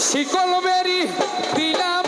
শিকল বেরি দিলাম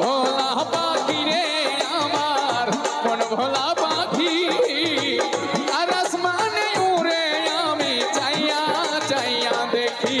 ভোলা পাখি রে আমার মন ভোলা পাখি। আর আসমানে উড়ে আমি চাইয়া চাইয়া দেখি।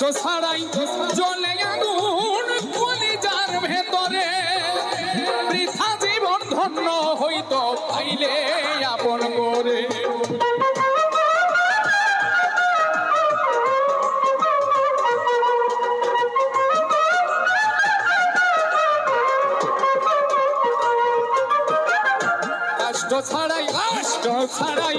কষ্ট ছাড়াই জ্বলে আগুন কলিজার ভেতরে। বৃথা জীবন ধন্য হইতো পাইলে আপন করে। কষ্ট ছাড়াই কষ্ট ছাড়াই